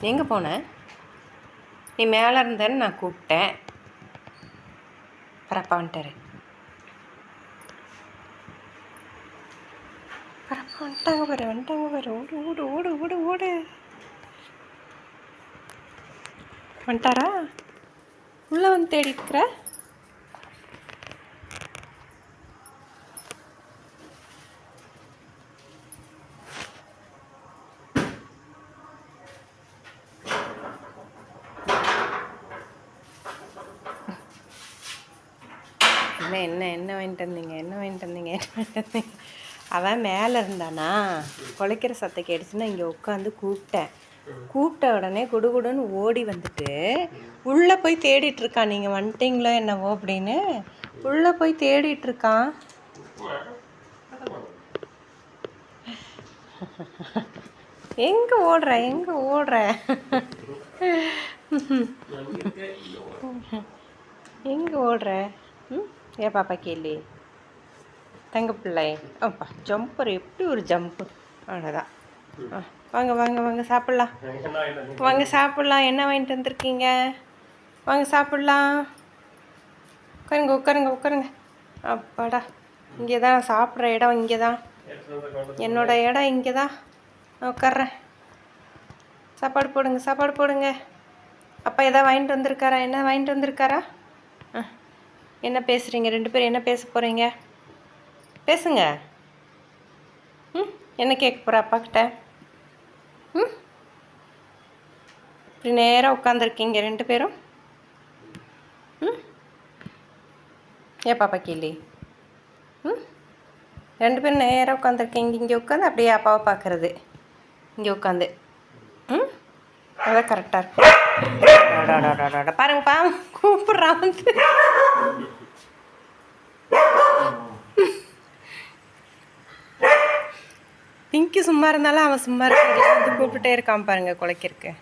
எங்கே போன? நீ மேலே இருந்தேன்னு நான் கூப்பிட்டேன். பரப்பா வந்துட்டாரு பரப்பா வந்துட்டாங்க பாரு வந்துட்டாங்க பாரு. ஓடு ஓடு ஓடு ஓடு ஓடு. வந்துட்டாரா? உள்ளே வந்து தேடி இருக்கிற? என்ன என்ன என்ன வாங்கிட்டு வந்தீங்க என்ன வாங்கிட்டு வந்தீங்க என்ன வாங்கிட்டு வந்தீங்க? அவன் மேலே இருந்தானா? குலைக்கிற சத்தை கேட்டுச்சுன்னா இங்கே உட்காந்து கூப்பிட்டேன். கூப்பிட்ட உடனே குடுகுடுன்னு ஓடி வந்துட்டு உள்ளே போய் தேடிட்டுருக்கான் நீங்கள் வந்துட்டீங்களோ என்னவோ? அப்படின்னு. உள்ளே போய் தேடிட்டுருக்கான் எங்கே ஓடுற எங்கே ஓடுற? எங்கே ஓடுற? ஏ பாப்பா கேள்வி தங்க பிள்ளை. அப்பா ஜம்பர் எப்படி ஒரு ஜம்ப்பு அவ்வளோதான் ஆ, வாங்க வாங்க வாங்க சாப்பிட்லாம். வாங்க சாப்பிட்லாம். என்ன வாங்கிட்டு வந்திருக்கீங்க? வாங்க சாப்பிட்லாம். உட்காருங்க உட்காருங்க உட்காருங்க. அப்பாடா இங்கே தான் சாப்பிட்ற இடம் இங்கே தான் என்னோட இடம் இங்கே தான் நான் சாப்பாடு போடுங்க சாப்பாடு போடுங்க. அப்பா எதாவது வாங்கிட்டு வந்திருக்காரா? என்ன வாங்கிட்டு வந்திருக்காரா? என்ன பேசுகிறீங்க ரெண்டு பேரும் என்ன பேச போகிறீங்க பேசுங்க. ம் என்ன கேட்க போகிற அப்பாக்கிட்ட? ம்? இப்படி நேராக உட்காந்துருக்கீங்க ரெண்டு பேரும்? ம்? ஏ பாப்பா கேள்வி ம்? ரெண்டு பேரும் நேராக உட்காந்துருக்கீங்க இங்கே உட்காந்து அப்படியே அப்பாவை பார்க்குறது. இங்கே உட்காந்து அதான் கரெக்டாக இருக்கும். பாருங்க பாருங்கப்பா கூப்பிட்றான் வந்து. பிங்கி சும்மா இருந்தாலும் அவன் சும்மா இருக்க வந்து கூப்பிட்டுட்டே இருக்கான் பாருங்க குலைக்கிருக்கு